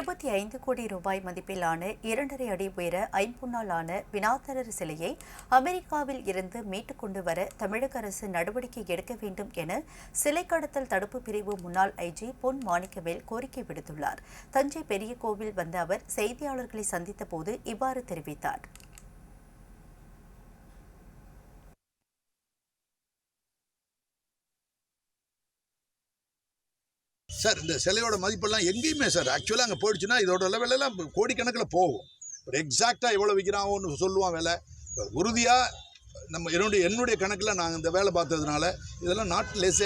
இருபத்தி ஐந்து கோடி ரூபாய் மதிப்பிலான இரண்டரை அடி உயர ஐம்பொன்னாலான வினாதரர் சிலையை அமெரிக்காவில் இருந்து மீட்டுக் கொண்டு வர தமிழக அரசு நடவடிக்கை எடுக்க வேண்டும் என சிலை கடத்தல் தடுப்பு பிரிவு முன்னாள் ஐஜி பொன் மாணிக்கவேல் கோரிக்கை விடுத்துள்ளார். தஞ்சை பெரிய கோவில் வந்த அவர் செய்தியாளர்களை சந்தித்த போது இவ்வாறு தெரிவித்தார். சார் இந்த சிலையோட மதிப்பெல்லாம் எங்கேயுமே சார். ஆக்சுவலாக அங்கே போயிடுச்சுன்னா இதோட லெவலெல்லாம் கோடிக்கணக்கில் போகும். ஒரு எக்ஸாக்டாக எவ்வளோ விற்கிறான்னு சொல்லுவான் விலை. உறுதியாக நம்ம என்னுடைய என்னுடைய கணக்கில் நாங்கள் இந்த வேலை பார்த்ததுனால இதெல்லாம் நாட் லெஸ்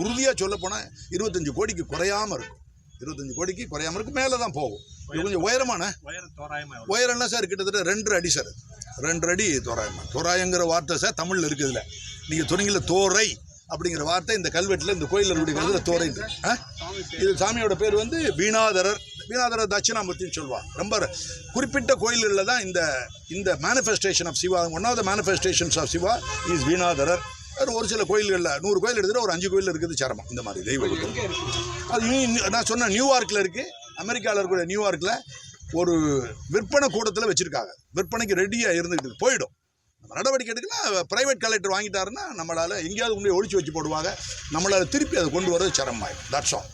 உறுதியாக சொல்லப்போனால் இருபத்தஞ்சு கோடிக்கு குறையாமல் இருக்கும். இருபத்தஞ்சு கோடிக்கு குறையாமல் இருக்கும். மேலே தான் போகும். இது கொஞ்சம் உயரமான உயரம் தோராயமா எவ்வளவு? உயரம்லாம் சார் கிட்டத்தட்ட ரெண்டு அடி சார். ரெண்டு அடி தோராயமாக தோராயங்கிற வார்த்தை சார் தமிழில் இருக்குதுல நீங்கள் துணிங்கில் தோரை அப்படிங்கிற வார்த்தை இந்த கல்வெட்டில் இந்த கோயிலில் இருக்கிறதுல தோரை ஆ? இது சாமியோட பேர் வந்து வீணாதரர். வீணாதரர் தட்சிணாமூர்த்தின்னு சொல்லுவாங்க. ரொம்ப குறிப்பிட்ட கோயில்களில் தான் இந்த இந்த manifestation of Shiva one of the manifestations of Shiva is வீணாதரர். ஒரு ஒரு சில கோயில்களில் நூறு கோயில் எடுத்துகிட்டு ஒரு அஞ்சு கோயில் இருக்குது சிரமம். இந்த மாதிரி தெய்வ கோயில். அது நான் சொன்ன நியூயார்க்கில் இருக்குது அமெரிக்காவில் இருக்கக்கூடிய நியூயார்க்கில் ஒரு விற்பனை கூடத்தில் வச்சுருக்காங்க. விற்பனைக்கு ரெடியாக இருந்துக்கிட்டு. போயிடும். நடவடிக்கை எடுக்கலாம். ப்ரைவேட் கலெக்டர் வாங்கிட்டாருன்னா நம்மளால் எங்கேயாவது கொண்டு ஒழிச்சு வச்சு போடுவாங்க. நம்மளால் திருப்பி அதை கொண்டு வரது சிரமமாயிடும். That's all